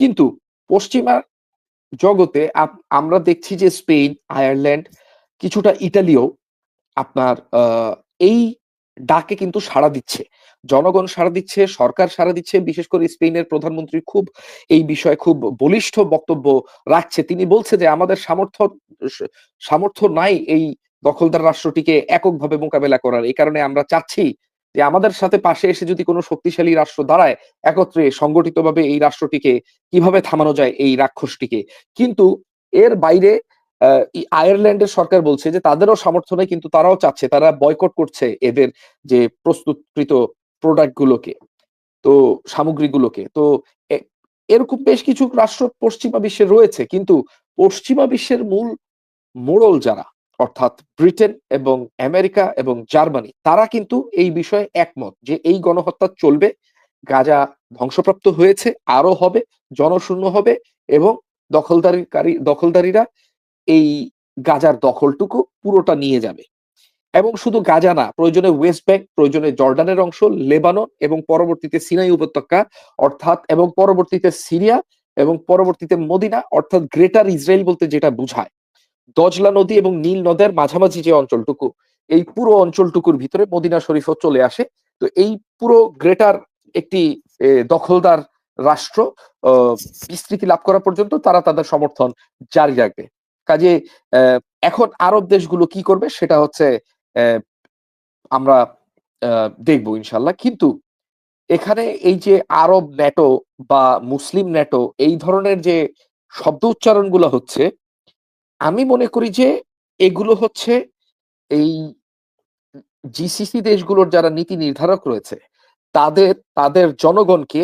কিন্তু পশ্চিমা জগতে আমরা দেখছি যে স্পেন, আয়ারল্যান্ড, কিছুটা ইটালিও আপনার এই ডাকে কিন্তু সাড়া দিচ্ছে। জনগণ সাড়া দিচ্ছে, সরকার সাড়া দিচ্ছে, বিশেষ করে স্পেনের প্রধানমন্ত্রী খুব এই বিষয়ে খুব বলিষ্ঠ বক্তব্য রাখছে। তিনি বলছে যে আমাদের সামর্থ্য সামর্থ্য নাই এই দখলদার রাষ্ট্রটিকে এককভাবে মোকাবেলা করার। এই কারণে আমরা চাচ্ছি যে আমাদের সাথে পাশে এসে যদি কোনো শক্তিশালী রাষ্ট্র দাঁড়ায়, একত্রে সংগঠিতভাবে এই রাষ্ট্রটিকে কীভাবে থামানো যায় এই রাক্ষসটিকে? কিন্তু এর বাইরে আয়ারল্যান্ডের সরকার বলছে যে তাদেরও সামর্থ্য নেই, কিন্তু তারাও চাচ্ছে, তারা বয়কট করছে এদের যে প্রস্তুতকৃত প্রোডাক্ট গুলোকে তো সামগ্রীগুলোকে। তো এরকম বেশ কিছু রাষ্ট্র পশ্চিমা বিশ্বে রয়েছে, কিন্তু পশ্চিমা বিশ্বের মূল মোড়ল যারা অর্থাৎ ব্রিটেন এবং আমেরিকা এবং জার্মানি, তারা কিন্তু এই বিষয়ে একমত যে এই গণহত্যা চলবে, গাজা ধ্বংসপ্রাপ্ত হয়েছে আরও হবে, জনশূন্য হবে এবং দখলদারিকারী, দখলদারীরা এই গাজার দখলটুকু পুরোটা নিয়ে যাবে। এবং শুধু গাজা না, প্রয়োজনে ওয়েস্ট ব্যাংক, প্রয়োজনে জর্ডানের অংশ, লেবানন এবং পরবর্তীতে সিনাই উপত্যকা, অর্থাৎ এবং পরবর্তীতে সিরিয়া এবং পরবর্তীতে মদিনা, অর্থাৎ গ্রেটার ইসরায়েল বলতে যেটা বুঝায়। দজলা নদী এবং নীল নদের মাঝামাঝি যে অঞ্চলটুকু, এই পুরো অঞ্চলটুকুর ভিতরে মদিনা শরীফও চলে আসে। তো এই পুরো গ্রেটার একটি দখলদার রাষ্ট্র বিস্তৃতি লাভ করা পর্যন্ত তারা তাদের সমর্থন জারি রাখবে। কাজে এখন আরব দেশগুলো কি করবে সেটা হচ্ছে আমরা দেখব ইনশাল্লাহ কিন্তু এখানে এই যে আরব ন্যাটো বা মুসলিম ন্যাটো, এই ধরনের যে শব্দ উচ্চারণগুলো হচ্ছে আমি মনে করি যে এগুলো হচ্ছে এই জিসিসি দেশগুলোর যারা নীতি নির্ধারক রয়েছে, তাদের তাদের জনগণকে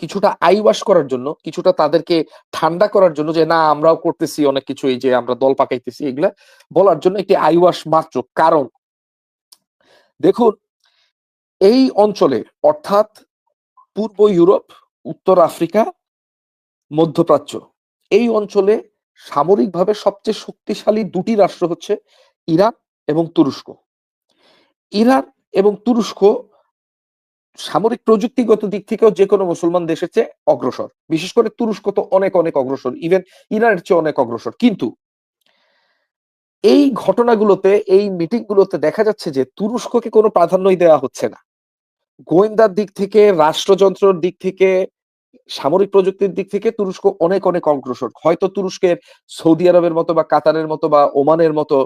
কিছুটা আইওয়াশ করার জন্য, কিছুটা তাদেরকে ঠান্ডা করার জন্য যে না, আমরাও করতেছি অনেক কিছু এই যে আমরা দল পাকাইতেছি, এগুলা বলার জন্য একটি আইওয়াশ মাত্র। কারণ দেখুন, এই অঞ্চলে অর্থাৎ পূর্ব ইউরোপ, উত্তর আফ্রিকা, মধ্যপ্রাচ্য, এই অঞ্চলে সামরিকভাবে সবচেয়ে শক্তিশালী দুটি রাষ্ট্র হচ্ছে ইরান এবং তুরস্ক। ইরান এবং তুরস্ক সামরিক প্রযুক্তিগত দিক থেকেও যে কোনো মুসলমান দেশের চেয়ে অগ্রসর। বিশেষ করে তুরস্ক তো অনেক অনেক অগ্রসর। ইভেন ইরানের চেয়ে অনেক অগ্রসর। কিন্তু এই ঘটনাগুলোতে, এই মিটিং গুলোতে দেখা যাচ্ছে যে তুরস্ককে কোনো প্রাধান্যই দেওয়া হচ্ছে না। গোয়েন্দার দিক থেকে, রাষ্ট্রযন্ত্রের দিক থেকে সামরিক প্রযুক্তির দিক থেকে তুরস্ক অনেক অনেক অগ্রসর। হয়তো তুরস্কের সৌদি আরবের মতো বা কাতারের মতো বা ওমানের মতো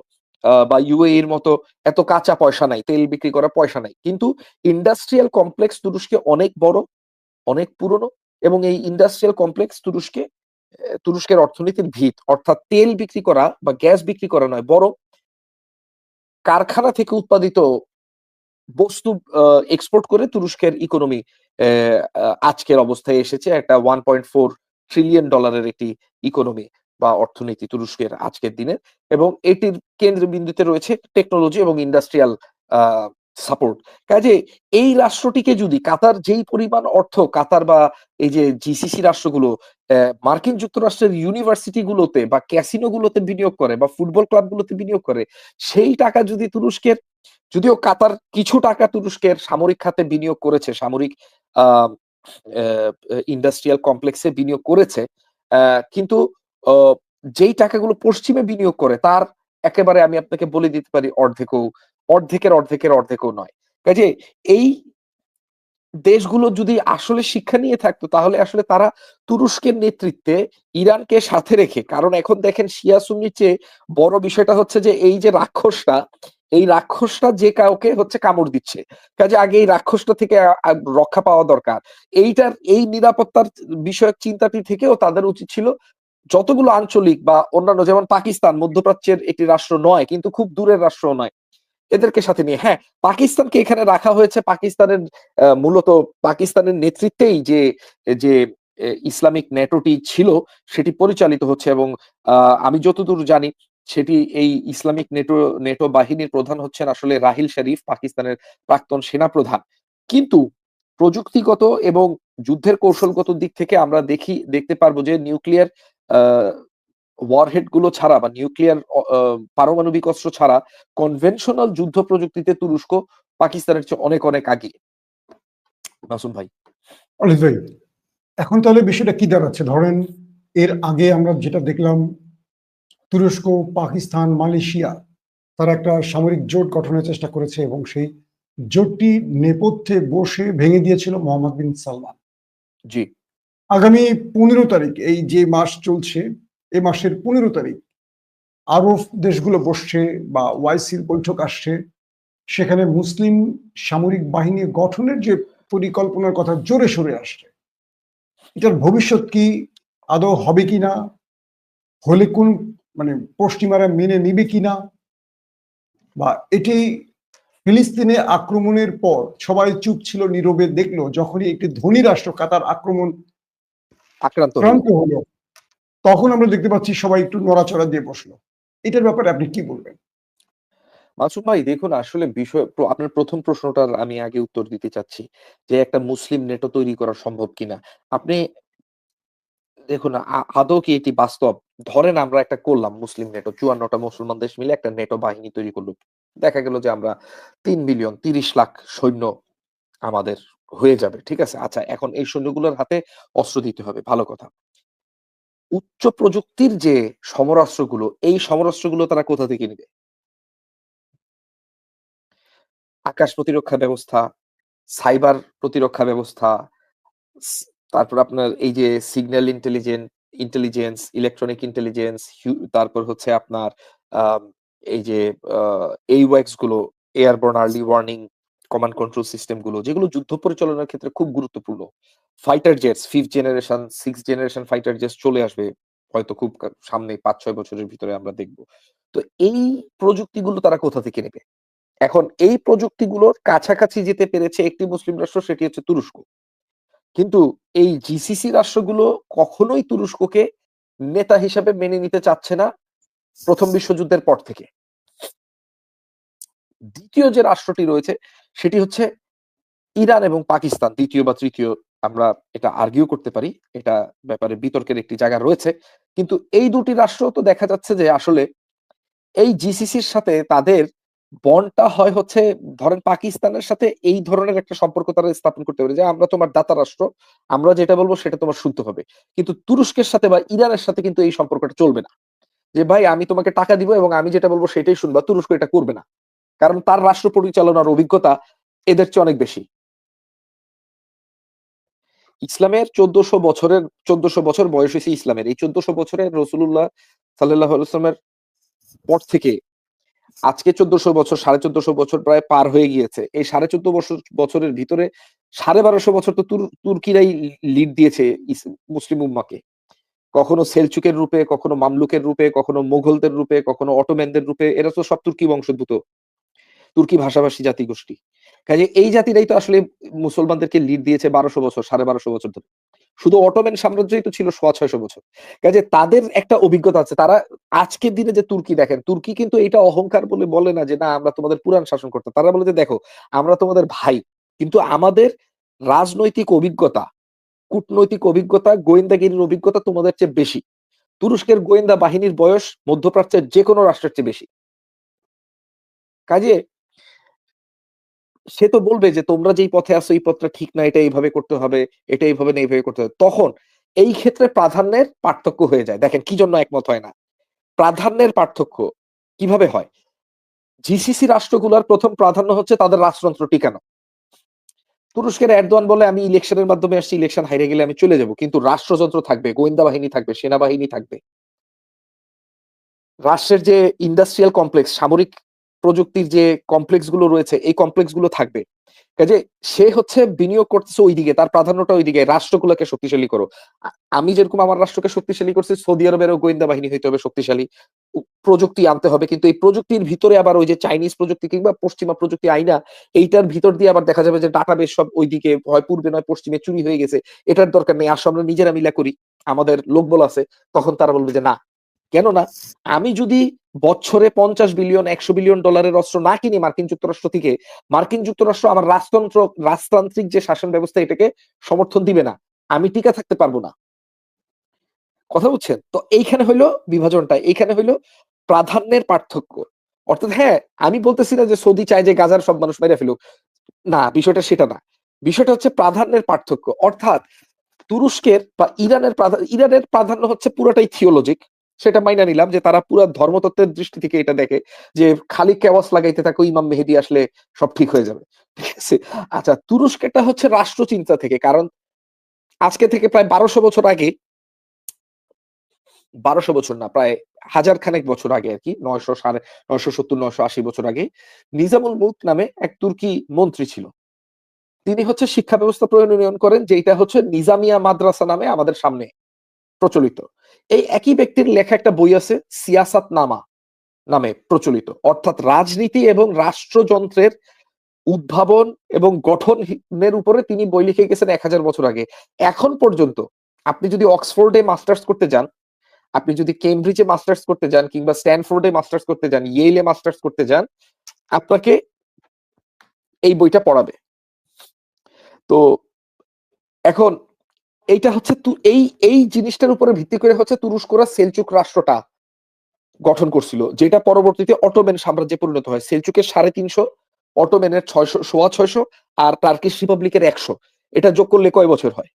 বা ইউএ এর মতো এত কাঁচা পয়সা নাই, তেল বিক্রি করার পয়সা নাই। কিন্তু ইন্ডাস্ট্রিয়াল কমপ্লেক্স তুরস্কে অনেক বড়, অনেক পুরনো এবং এই ইন্ডাস্ট্রিয়াল কমপ্লেক্স তুরস্কে তুরস্কের অর্থনীতির ভিত। অর্থাৎ তেল বিক্রি করা বা গ্যাস বিক্রি করা নয়, বরং কারখানা থেকে উৎপাদিত বস্তু এক্সপোর্ট করে তুরস্কের ইকোনমি আজকের অবস্থায় এসেছে একটা ওয়ান পয়েন্ট ফোর ট্রিলিয়ন ডলারের একটি ইকোনমি বা অর্থনীতি তুরস্কের আজকের দিনের এবং এটির কেন্দ্রবিন্দুতে রয়েছে টেকনোলজি এবং ইন্ডাস্ট্রিয়াল সাপোর্ট কাজে এই রাষ্ট্রটিকে যদি কাতার যেই পরিমাণ অর্থ, কাতার বা এই যে জিসিসি রাষ্ট্রগুলো মার্কিন যুক্তরাষ্ট্রের ইউনিভার্সিটি গুলোতে বা ক্যাসিনো গুলোতে বিনিয়োগ করে বা ফুটবল ক্লাব গুলোতে বিনিয়োগ করে, সেই টাকা যদি তুরস্কের, যদিও কাতার কিছু টাকা তুরস্কের সামরিক খাতে বিনিয়োগ করেছে, সামরিক ইন্ডাস্ট্রিয়াল কমপ্লেক্সে বিনিয়োগ করেছে। কিন্তু যেই টাকাগুলো পশ্চিমে বিনিয়োগ করে, তার একেবারে আমি আপনাকে বলে দিতে পারি অর্ধেকও, অর্ধেকের অর্ধেকের অর্ধেকও নয়। কাজে এই দেশগুলো যদি আসলে শিক্ষা নিয়ে থাকতো, তাহলে আসলে তারা তুরস্কের নেতৃত্বে ইরানকে সাথে রেখে, কারণ এখন দেখেন শিয়া সুন্নির চেয়ে বড় বিষয়টা হচ্ছে যে, এই যে রাক্ষসটা এই রাক্ষসটা যে কাউকে হচ্ছে কামড় দিচ্ছে। কাজে আগে এই রাক্ষসটা থেকে রক্ষা পাওয়া দরকার। এইটার, এই নিরাপত্তার বিষয়ক চিন্তাটি থেকেও তাদের উচিত ছিল যতগুলো আঞ্চলিক বা অন্যান্য, যেমন পাকিস্তান, মধ্যপ্রাচ্যের একটি রাষ্ট্র নয়, কিন্তু খুব দূরের রাষ্ট্র নয়। এদেরকে সাথে নিয়ে হ্যাঁ পাকিস্তানকে এখানে রাখা হয়েছে পাকিস্তানের মূলত পাকিস্তানের নেতৃত্বেই যে যে ইসলামিক নেটোটি ছিল, সেটি পরিচালিত হচ্ছে এবং আমি যতদূর জানি সেটি এই ইসলামিক নেটো নেটো বাহিনীর প্রধান হচ্ছেন আসলে রাহিল শরীফ, পাকিস্তানের প্রাক্তন সেনা প্রধান কিন্তু প্রযুক্তিগত এবং যুদ্ধের কৌশলগত দিক থেকে আমরা দেখি, দেখতে পারব যে নিউক্লিয়ার ওয়ারহেডগুলো ছাড়া বা নিউক্লিয়ার পারমাণবিক অস্ত্র ছাড়া কনভেনশনাল যুদ্ধ প্রযুক্তিতে তুরস্ক পাকিস্তানের চেয়ে অনেক অনেক আগে। মাসুম ভাই। অনেক ভাই, এখন তাহলে বিষয়টা কি দাঁড়াচ্ছে? ধরেন এর আগে আমরা যেটা দেখলাম তুরস্ক পাকিস্তান মালয়েশিয়া তারা একটা সামরিক জোট গঠনের চেষ্টা করেছে এবং সেই জোটটি নেপথ্যে বসে ভেঙে দিয়েছিল মোহাম্মদ বিন সালমান। জি। আগামী পনেরো তারিখ এই যে মাস চলছে এ মাসের পনেরো তারিখ আরব দেশগুলো বসছে বা ওয়াইসির বৈঠক আসছে। সেখানে মুসলিম সামরিক বাহিনী গঠনের যে পরিকল্পনার কথা জোরে সরে আসছে এটার ভবিষ্যৎ কি আদৌ হবে কিনা হলে কোন মানে পশ্চিমারা মেনে নিবে কিনা? বা এটি ফিলিস্তিনে আক্রমণের পর সবাই চুপ ছিল নীরবে দেখল যখনই একটি ধনী রাষ্ট্র কাতার আক্রমণ আক্রান্ত হলো। তখন আমরা দেখতে পাচ্ছি সবাই একটু নড়াচড়া দিয়ে বসল। এটার ব্যাপারে আপনি কি বলবেন? মাসুদ ভাই দেখুন আসলে বিষয় আপনার প্রথম প্রশ্নটার আমি আগে উত্তর দিতে চাচ্ছি যে একটা মুসলিম নেটো তৈরি করা সম্ভব কিনা? আপনি দেখুন আদৌ কি এটি বাস্তব? ধরেন আমরা একটা করলাম মুসলিম নেটো, চুয়ান্নটা মুসলমান দেশ মিলে একটা নেটো বাহিনী তৈরি করল। দেখা গেল যে আমরা তিন মিলিয়ন তিরিশ লাখ সৈন্য আমাদের হয়ে যাবে, ঠিক আছে? আচ্ছা এখন এই সৈন্যগুলোর হাতে অস্ত্র দিতে হবে, ভালো কথা। উচ্চ প্রযুক্তির যে সমরাস্ত্রগুলো, এই সমরাস্ত্রগুলো তারা কোথা থেকে নেবে? আকাশ প্রতিরক্ষা ব্যবস্থা, সাইবার প্রতিরক্ষা ব্যবস্থা তারপর আপনার এই যে signal intelligence intelligence electronic intelligence তারপর হচ্ছে আপনার এই যে এই ওয়াক্সগুলো airborne early warning command control সিস্টেমগুলো, যেগুলো যুদ্ধ পরিচালনার ক্ষেত্রে খুব গুরুত্বপূর্ণ। Fighter jets fifth generation six generation fighter jets চলে আসবে, হয়তো খুব সামনে পাঁচ ছয় বছরের ভিতরে আমরা দেখব। তো এই প্রযুক্তিগুলো তারা কোথা থেকে নেবে? এখন এই প্রযুক্তিগুলোর কাছাকাছি যেতে পেরেছে একটি মুসলিম রাষ্ট্র, সেটি হচ্ছে তুরস্ক। কিন্তু এই জিসিসি রাষ্ট্রগুলো কখনোই তুরস্ককে নেতা হিসাবে মেনে নিতে চাচ্ছে না প্রথম বিশ্বযুদ্ধের পর থেকে। দ্বিতীয় যে রাষ্ট্রটি রয়েছে, সেটি হচ্ছে ইরান এবং পাকিস্তান। দ্বিতীয় বা তৃতীয় আমরা এটা আর্গিউ করতে পারি, এটা ব্যাপারে বিতর্কের একটি জায়গা রয়েছে। কিন্তু এই দুটি রাষ্ট্র তো দেখা যাচ্ছে যে আসলে এই জিসিসির সাথে তাদের বন্ডটা হয় হচ্ছে, ধরেন পাকিস্তানের সাথে এই ধরনের একটা সম্পর্ক তারা স্থাপন করতে পারে। যে আমরা তোমার দাতা রাষ্ট্র, আমরা যেটা বলব সেটা তোমার শুদ্ধ হবে। কিন্তু তুরস্কের সাথে বা ইরানের সাথে কিন্তু এই সম্পর্কটা চলবে না। যে ভাই, আমি তোমাকে টাকা দিব এবং আমি যেটা বলব সেটাই শুনবা, তুরস্ক এটা করবে না। কারণ তার রাষ্ট্র পরিচালনার অভিজ্ঞতা এদের চেয়ে অনেক বেশি। ইসলামের চোদ্দশো বছরের, চোদ্দশো বছর বয়স হয়েছে ইসলামের। এই চোদ্দশো বছরে রসুল্লাহ সাল্লাহ পর থেকে আজকে চোদ্দশো বছর, সাড়ে চোদ্দশো বছর প্রায় পার হয়ে গিয়েছে। এই সাড়ে চোদ্দ বছর বছরের ভিতরে সাড়ে বারোশো বছর তো তুর্কিরাই লিড দিয়েছে মুসলিম উম্মাকে। কখনো সেলচুকের রূপে, কখনো মামলুকের রূপে, কখনো মোগলদের রূপে, কখনো অটোম্যানদের রূপে, এরা তো সব তুর্কি বংশোদ্ভূত। তুর্কি ভাষাভাষী জাতিগোষ্ঠী। কাজে এই জাতিরাই তো আসলে মুসলমানদেরকে লিড দিয়েছে বারোশো বছর, সাড়ে বারোশো বছর ধরে। শুধু অটোম্যান সাম্রাজ্যই তো ছিল সোয়া ছয়শো বছর। কাজে তাদের একটা অভিজ্ঞতা আছে, তারা আজকের দিনে যে তুর্কি দেখেন, তুর্কি কিন্তু এটা অহংকার বলে বলে না যে, না, আমরা তোমাদের পুরাণ শাসন করতাম। তারা বলে যে, দেখো, আমরা তোমাদের ভাই, কিন্তু আমাদের রাজনৈতিক অভিজ্ঞতা, কূটনৈতিক অভিজ্ঞতা, গোয়েন্দাগিরির অভিজ্ঞতা তোমাদের চেয়ে বেশি। তুরস্কের গোয়েন্দা বাহিনীর বয়স মধ্যপ্রাচ্যের যে কোনো রাষ্ট্রের চেয়ে বেশি। কাজে সে তো বলবে যে তোমরা যেই পথে আছো, এই পথটা ঠিক না, এটা এইভাবে করতে হবে, এটা এইভাবে না, এইভাবে করতে হবে। তখন এই ক্ষেত্রে প্রাধান্যের পার্থক্য হয়ে যায়। দেখেন, কি জন্য একমত হয় না? প্রাধান্যের পার্থক্য কীভাবে হয়? জিসিসি রাষ্ট্রগুলোর প্রথম প্রাধান্য হচ্ছে তাদের রাজতন্ত্র টিকানো তুরস্কের এরদোয়ান বলে, আমি ইলেকশনের মাধ্যমে আসছি, ইলেকশন হাইরে গেলে আমি চলে যাব। কিন্তু রাষ্ট্রযন্ত্র থাকবে, গোয়েন্দা বাহিনী থাকবে, সেনাবাহিনী থাকবে। রাষ্ট্রের যে ইন্ডাস্ট্রিয়াল কমপ্লেক্স, সামরিক প্রযুক্তির যে কমপ্লেক্সগুলো রয়েছে, এই কমপ্লেক্সগুলো থাকবে। কাজে সে হচ্ছে বিনিয়োগ করতেছে ওইদিকে, তার প্রাধান্যটা ওইদিকে, রাষ্ট্রগুলোকে শক্তিশালী করো। আমি যেরকম আমার রাষ্ট্রকে শক্তিশালী করছি, সৌদি আরবেরও গোয়েন্দা বাহিনী হইতে হবে শক্তিশালী। প্রযুক্তি আনতে হবে, কিন্তু এই প্রযুক্তির ভিতরে আবার ওই যে চাইনিজ প্রযুক্তি কিংবা পশ্চিমা প্রযুক্তি আইনা, এইটার ভিতর দিয়ে আবার দেখা যাবে যে ডাটাবেস সব ওইদিকে, হয় পূর্বে নয়, পশ্চিমে চুরি হয়ে গেছে। এটার দরকার নেই, আসো, আমরা নিজেরা মিলা করি। আমাদের লোকবল আছে, তখন তারা বলবে যে না কেননা আমি যদি বছরে পঞ্চাশ বিলিয়ন, একশো বিলিয়ন ডলারের অস্ত্র না কিনি মার্কিন যুক্তরাষ্ট্র থেকে, মার্কিন যুক্তরাষ্ট্র আমার রাজতন্ত্র, রাজতান্ত্রিক যে শাসন ব্যবস্থা এটাকে সমর্থন দিবে না, আমি টিকা থাকতে পারব না। কথা বুঝছেন? তো এইখানে হইল বিভাজনটা, এইখানে হইল প্রাধান্যের পার্থক্য। অর্থাৎ হ্যাঁ আমি বলতেছি না যে সৌদি চায় যে গাজার সব মানুষ মেরে ফেলুক। না, বিষয়টা সেটা না। বিষয়টা হচ্ছে প্রাধান্যের পার্থক্য। অর্থাৎ তুরস্কের বা ইরানের ইরানের প্রাধান্য হচ্ছে পুরোটাই থিওলজিক সেটা মাইনা নিলাম যে তারা পুরো ধর্মতত্ত্বের দৃষ্টি থেকে এটা দেখে যে খালি কেওয়াস লাগাইতে থাকো, ইমাম মেহেদি আসলে সব ঠিক হয়ে যাবে। ঠিক আছে? আচ্ছা তুরস্কেরটা হচ্ছে রাষ্ট্রচিন্তা থেকে, কারণ আজকে থেকে প্রায় বারোশো বছর আগে, বারোশো বছর না, প্রায় হাজার খানেক বছর আগে আর কি, নয়শো সাড়ে নয়শো সত্তর, নয়শো আশি বছর আগে, নিজামুল মুলক নামে এক তুর্কি মন্ত্রী ছিল। তিনি হচ্ছে শিক্ষা ব্যবস্থা প্রণয়ন করেন যেটা হচ্ছে নিজামিয়া মাদ্রাসা নামে আমাদের সামনে প্রচলিত। এই একই ব্যক্তির লেখা একটা বই আছে সিয়াসাত নামা নামে প্রচলিত। অর্থাৎ রাজনীতি এবং রাষ্ট্রযন্ত্রের উদ্ভাবন এবং গঠনের উপরে তিনি বই লিখে গেছেন এক হাজার বছর আগে। এখন পর্যন্ত আপনি যদি অক্সফোর্ডে মাস্টার্স করতে যান, আপনি যদি কেমব্রিজে মাস্টার্স করতে যান কিংবা স্ট্যানফোর্ডে মাস্টার্স করতে যান, ইয়েলে মাস্টার্স করতে যান, আপনাকে এই বইটা পড়াবে। তো এখন এইটা হচ্ছে এই এই জিনিসটার উপরে ভিত্তি করে হচ্ছে তুরস্করা সেলচুক রাষ্ট্রটা গঠন করছিল, যেটা পরবর্তীতে অটোমেন সাম্রাজ্যে পরিণত হয়। সেলচুকের সাড়ে তিনশো অটোমেনের ছয়শো, সোয়া ছয়শো আর টার্কিশ রিপাবলিকের একশো। এটা যোগ করলে কয় বছর হয়?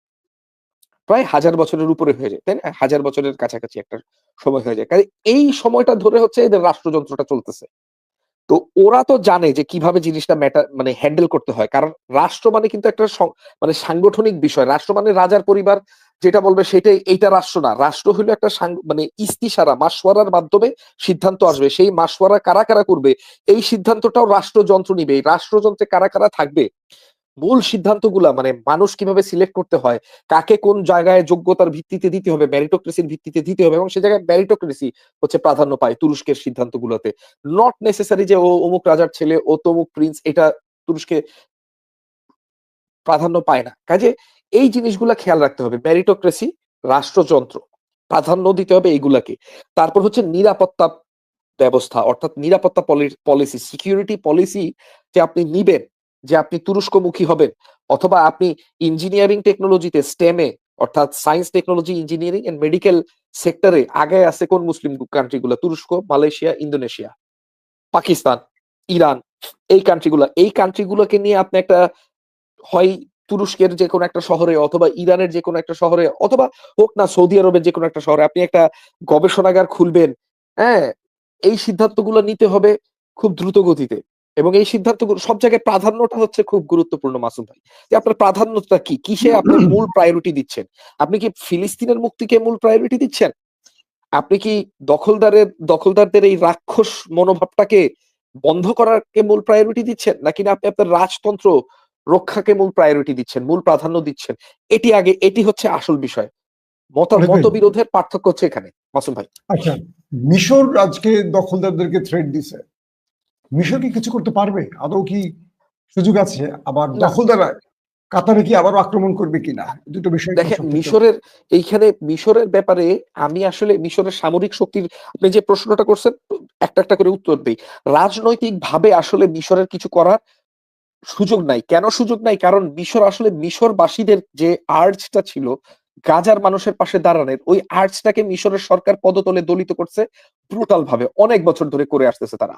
প্রায় হাজার বছরের উপরে হয়ে যায়, তাই না? হাজার বছরের কাছাকাছি একটা সময় হয়ে যায়। কাজে এই সময়টা ধরে হচ্ছে এদের রাষ্ট্রযন্ত্রটা চলতেছে। তো ওরা তো জানে যে কীভাবে জিনিসটা ম্যাটার মানে হ্যান্ডেল করতে হয়। কারণ রাষ্ট্র মানে কিন্তু একটা মানে সাংগঠনিক বিষয়। রাষ্ট্র মানে রাজার পরিবার, যেটা বলবে সেটাই, এইটা রাষ্ট্র না। রাষ্ট্র হলো একটা মানে ইস্তিসারা মাসওয়ারার মাধ্যমে সিদ্ধান্ত আসবে। সেই মাসওয়ারা কারা কারা করবে, এই সিদ্ধান্তটাও রাষ্ট্রযন্ত্র নিবে। এই রাষ্ট্রযন্ত্রে কারা কারা থাকবে মূল সিদ্ধান্তগুলা মানে মানুষ কীভাবে সিলেক্ট করতে হয়, কাকে কোন জায়গায় যোগ্যতার ভিত্তিতে দিতে হবে ম্যারিটোক্রেসির ভিত্তিতে দিতে হবে এবং সে জায়গায় ম্যারিটোক্রেসি হচ্ছে প্রাধান্য পায় তুরস্কের সিদ্ধান্তগুলোতে। নট নেসেসারি যে ও অমুক রাজার ছেলে, ও তমুক প্রিন্স এটা তুরস্কে প্রাধান্য পায় না। কাজে এই জিনিসগুলা খেয়াল রাখতে হবে ম্যারিটোক্রেসি রাষ্ট্রযন্ত্র, প্রাধান্য দিতে হবে এইগুলাকে। তারপর হচ্ছে নিরাপত্তা ব্যবস্থা, অর্থাৎ নিরাপত্তা পলিসি সিকিউরিটি পলিসি যে আপনি নিবেন যে আপনি তুরস্কমুখী হবেন, অথবা আপনি ইঞ্জিনিয়ারিং টেকনোলজিতে স্টেমে অর্থাৎ science technology engineering and medical সেক্টরে আগে আছে কোন মুসলিম কান্ট্রিগুলো তুরস্ক, মালয়েশিয়া, ইন্দোনেশিয়া, পাকিস্তান, ইরান, এই কান্ট্রিগুলো এই কান্ট্রিগুলোকে নিয়ে আপনি একটা হয় তুরস্কের যে কোনো একটা শহরে, অথবা ইরানের যে কোনো একটা শহরে, অথবা হোক না সৌদি আরবের যে কোনো একটা শহরে আপনি একটা গবেষণাগার খুলবেন হ্যাঁ? এই সিদ্ধান্তগুলো নিতে হবে খুব দ্রুত গতিতে। এবং এই সিদ্ধান্ত সব জায়গায় প্রাধান্যটা হচ্ছে খুব গুরুত্বপূর্ণ মাসুম ভাই। যে আপনার প্রাধান্যটা কি? কিসে আপনি মূল প্রায়োরিটি দিচ্ছেন? আপনি কি ফিলিস্তিনের মুক্তিকে মূল প্রায়োরিটি দিচ্ছেন? আপনি কি দখলদারের দখলদারদের এই রাক্ষস মনোভাবটাকে বন্ধ করারকে মূল প্রায়োরিটি দিচ্ছেন? নাকি না আপনি আপনার রাজতন্ত্র রক্ষাকে মূল প্রায়োরিটি দিচ্ছেন মূল প্রাধান্য দিচ্ছেন? এটি আগে এটি হচ্ছে আসল বিষয়। মত মতবিরোধের পার্থক্য হচ্ছে এখানে। মাসুম ভাই। আচ্ছা মিশর আজকে দখলদারদেরকে থ্রেড দিছে। মিশর কি কিছু করতে পারবে? আদৌ কি সুযোগ আছে? আবার দখলদারা কাতারে কি আবার আক্রমণ করবে কিনা? দুটো বিষয় দেখেন মিশরের এইখানে মিশরের ব্যাপারে আমি আসলে মিশরের সামরিক শক্তির আপনি যে প্রশ্নটা করছেন একটা একটা করে উত্তর দিই। রাজনৈতিক ভাবে আসলে মিশরের কিছু করার সুযোগ নাই। কেন সুযোগ নাই? কারণ মিশর আসলে মিশরবাসীদের যে আর্জটা ছিল গাজার মানুষের পাশে দাঁড়ানোর ওই আর্জটাকে মিশরের সরকার পদতলে দলিত করছে ব্রুটাল ভাবে অনেক বছর ধরে করে আসতেছে তারা।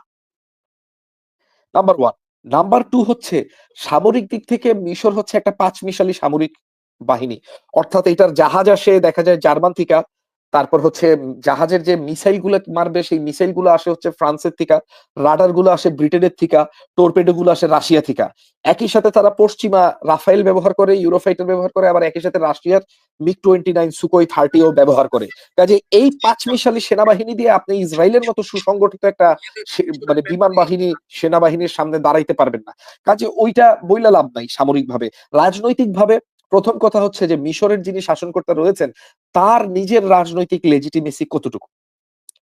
নাম্বার ওয়ান নাম্বার টু হচ্ছে, সামরিক দিক থেকে মিশর হচ্ছে একটা পাঁচ মিশালি সামরিক বাহিনী। অর্থাৎ এটার জাহাজ আসে, দেখা যায় জার্মান থেকে তারপর হচ্ছে জাহাজের যে মিসাইলগুলো মারবে, সেই মিসাইলগুলো আসে হচ্ছে ফ্রান্সের থেকে রাডারগুলো আসে ব্রিটেনের থেকে টোরপেডো গুলো আসে রাশিয়া থেকে। একই সাথে তারা পশ্চিমা রাফাইল ব্যবহার করে, ইউরোফাইটার ব্যবহার করে, আবার একই সাথে রাশিয়ার মিগ টোয়েন্টি নাইন সুকোই থার্টিও ব্যবহার করে। কাজে এই পাঁচ মিশালি সেনাবাহিনী দিয়ে আপনি ইসরায়েলের মতো সুসংগঠিত একটা মানে বিমান বাহিনী সেনাবাহিনীর সামনে দাঁড়াইতে পারবেন না। কাজে ওইটা বইলা লাভ নাই সামরিক ভাবে রাজনৈতিক ভাবে প্রথম কথা হচ্ছে যে মিশরের যিনি শাসনকর্তা রয়েছেন, তার নিজের রাজনৈতিক লেজিটিমেসি কতটুকু?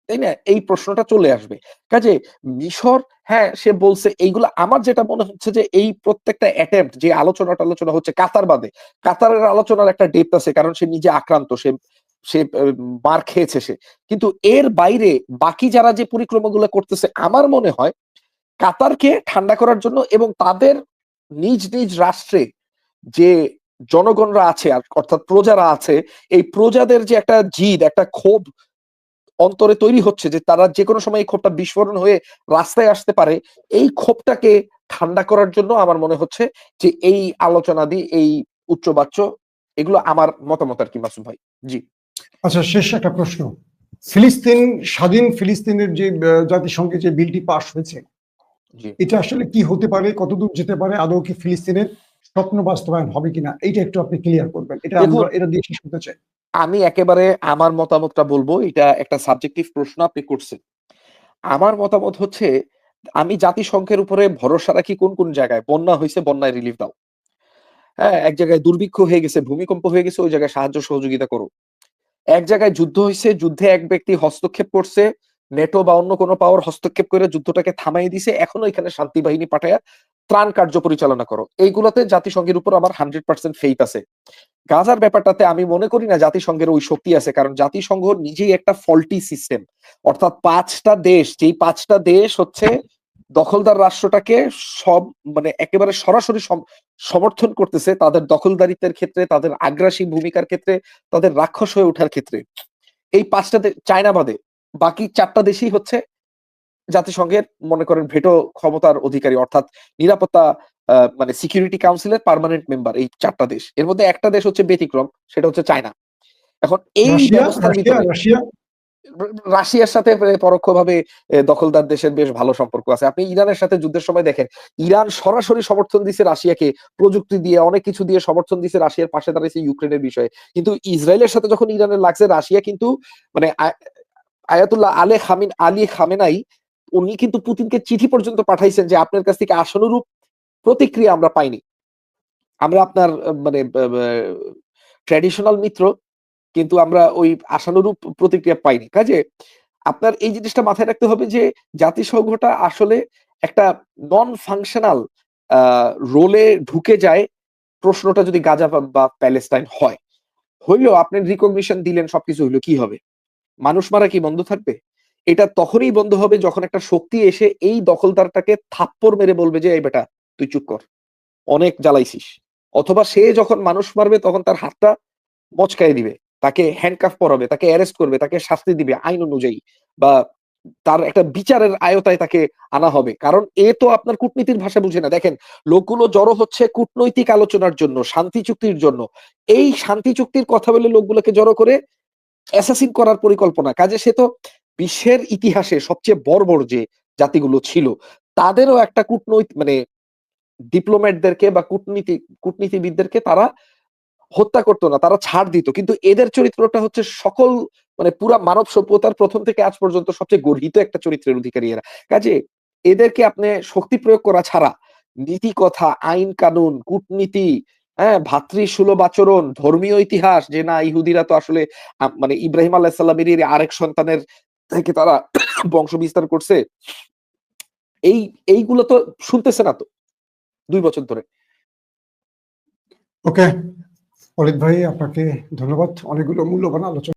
তাই না? এই প্রশ্নটা চলে আসবে। কাজে মিশর হ্যাঁ সে বলছে, এইগুলো আমার যেটা মনে হচ্ছে যে এই প্রত্যেকটা অ্যাটেম্প যে আলোচনা হচ্ছে কাতার বাদে, কাতারের আলোচনার একটা ডেপথ আছে, কারণ সে নিজে আক্রান্ত, সে সে মার খেয়েছে সে। কিন্তু এর বাইরে বাকি যারা যে পরিক্রমাগুলো করতেছে, আমার মনে হয় কাতারকে ঠান্ডা করার জন্য এবং তাদের নিজ নিজ রাষ্ট্রে যে জনগণরা আছে আর অর্থাৎ প্রজারা আছে এই প্রজাদের যে একটা জিদ একটা ক্ষোভ অন্তরে তৈরি হচ্ছে যে তারা যে কোনো সময় এই ক্ষোভটা বিস্ফোরণ হয়ে রাস্তায় আসতে পারে এই ক্ষোভটাকে ঠান্ডা করার জন্য আমার মনে হচ্ছে যে এই আলোচনা দিয়ে এই উচ্চবাচ্য এগুলো আমার মতামত আর কি মাসুম ভাই। জি। আচ্ছা শেষ একটা প্রশ্ন। ফিলিস্তিন স্বাধীন ফিলিস্তিনের যে জাতিসংঘে যে বিলটি পাশ হয়েছে এটা আসলে কি হতে পারে কতদূর যেতে পারে আদৌ কি ফিলিস্তিনের? স্বপ্ন বাস্তবায়ন হবে কিনা এইটা একটু আপনি ক্লিয়ার করবেন। এটা আমরা এটা দিয়ে শেষ করতে চাই। আমি একেবারে আমার মতামতটা বলব এটা একটা সাবজেক্টিভ প্রশ্ন আপনি করছেন। আমার মতামত হচ্ছে আমি জাতিসংঘের উপরে ভরসা রাখি কোন কোন জায়গায়? বন্যা হয়েছে বন্যায় রিলিফ দাও। হ্যাঁ এক জায়গায় দুর্ভিক্ষ হয়ে গেছে ভূমিকম্প হয়ে গেছে ওই জায়গায় সাহায্য সহযোগিতা করো। এক জায়গায় যুদ্ধ হয়েছে যুদ্ধে এক ব্যক্তি হস্তক্ষেপ করছে নেটো বা অন্য কোনো পাওয়ার হস্তক্ষেপ করে যুদ্ধটাকে থামাই দিছে এখনও এখানে শান্তি বাহিনী পাঠায় ত্রাণ কার্য পরিচালনা করো। এইগুলোতে জাতিসংঘের উপর আমার হান্ড্রেড পার্সেন্ট ফেইথ আছে। গাজার ব্যাপারটাতে আমি মনে করি না জাতিসংঘের ওই শক্তি আছে, কারণ জাতিসংঘ নিজেই একটা ফল্টি সিস্টেম অর্থাৎ পাঁচটা দেশ, যেই পাঁচটা দেশ হচ্ছে দখলদার রাষ্ট্রটাকে সব মানে একেবারে সরাসরি সম- সমর্থন করতেছে তাদের দখলদারিত্বের ক্ষেত্রে, তাদের আগ্রাসী ভূমিকার ক্ষেত্রে, তাদের রাক্ষস হয়ে ওঠার ক্ষেত্রে। এই পাঁচটা চায়না বাদে। বাকি চারটা দেশই হচ্ছে জাতিসংঘের মনে করেন ভেটো ক্ষমতার অধিকারী অর্থাৎ নিরাপত্তা মানে সিকিউরিটি কাউন্সিলের পার্মানেন্ট মেম্বার এই চারটা দেশ। এর মধ্যে একটা দেশ হচ্ছে ব্যতিক্রম সেটা হচ্ছে চায়না। এখন এই রাশিয়ার সাথে পরোক্ষভাবে দখলদার দেশের বেশ ভালো সম্পর্ক আছে। আপনি ইরানের সাথে যুদ্ধের সময় দেখেন ইরান সরাসরি সমর্থন দিছে রাশিয়াকে প্রযুক্তি দিয়ে অনেক কিছু দিয়ে সমর্থন দিছে রাশিয়ার পাশে দাঁড়িয়েছে ইউক্রেনের বিষয়ে। কিন্তু ইসরায়েলের সাথে যখন ইরানের লাগছে রাশিয়া কিন্তু মানে আয়াতুল্লাহ আলে খামিন আলী খামেনাই উনি কিন্তু পুতিনকে চিঠি পর্যন্ত পাঠাইছেন যে আপনার কাছ থেকে আশানুরূপ প্রতিক্রিয়া আমরা পাইনি। আমরা আপনার মানে ট্র্যাডিশনাল মিত্র, কিন্তু আমরা ওই আশানুরূপ প্রতিক্রিয়া পাইনি। কাজে আপনার এই জিনিসটা মাথায় রাখতে হবে যে জাতিসংঘটা আসলে একটা নন ফাংশনাল রোলে ঢুকে যায় প্রশ্নটা যদি গাজা বা- প্যালেস্টাইন হয়। হইলেও আপনি রিকগনিশন দিলেন সবকিছু হইল, কি হবে? মানুষ মারা কি বন্ধ থাকবে? এটা তখনই বন্ধ হবে যখন একটা শক্তি এসে এই দখলদারটাকে থাপ্পড় মেরে বলবে যে, এই বেটা, তুই চুপ কর। অনেক জ্বালাইছিস। অথবা সে যখন মানুষ মারবে, তখন তার হাতটা মচকাই দিবে। তাকে হ্যান্ডকাফ পরাবে, তাকে অ্যারেস্ট করবে, তাকে শাস্তি দিবে আইন অনুযায়ী বা তার একটা বিচারের আয়তায় তাকে আনা হবে। কারণ এ তো আপনার কূটনীতির ভাষা বুঝে না। দেখেন, লোকগুলো জড়ো হচ্ছে কূটনৈতিক আলোচনার জন্য, শান্তি চুক্তির জন্য। এই শান্তি চুক্তির কথা বলে লোকগুলোকে জড়ো করে অ্যাসাসিন করার পরিকল্পনা। কাজে সে তো বিশ্বের ইতিহাসে সবচেয়ে বর্বর যে জাতিগুলো ছিল, তাদেরও একটা কূটনৈতিক মানে ডিপ্লোম্যাটদেরকে বা কূটনীতি, কূটনীতিবিদদেরকে তারা হত্যা করতো না, তারা ছাড় দিত। কিন্তু এদের চরিত্রটা হচ্ছে সকল মানে পুরা মানব সভ্যতার প্রথম থেকে আজ পর্যন্ত সবচেয়ে গর্হিত একটা চরিত্রের অধিকারী এরা। কাজে এদেরকে আপনি শক্তি প্রয়োগ করা ছাড়া নীতি কথা আইন কানুন, কূটনীতি হ্যাঁ ভাতৃসুলভ আচরণ, ধর্মীয় ইতিহাস, যে না, ইহুদিরা তো আসলে মানে ইব্রাহিম আল্লাহ সাল্লামের আরেক সন্তানের থেকে তারা বংশ বিস্তার করছে, এই, এইগুলো তো শুনতেছে না তো, দুই বছর ধরে। ওকে অলিত ভাই, আপনাকে ধন্যবাদ। অনেকগুলো মূল্যবান আলোচনা।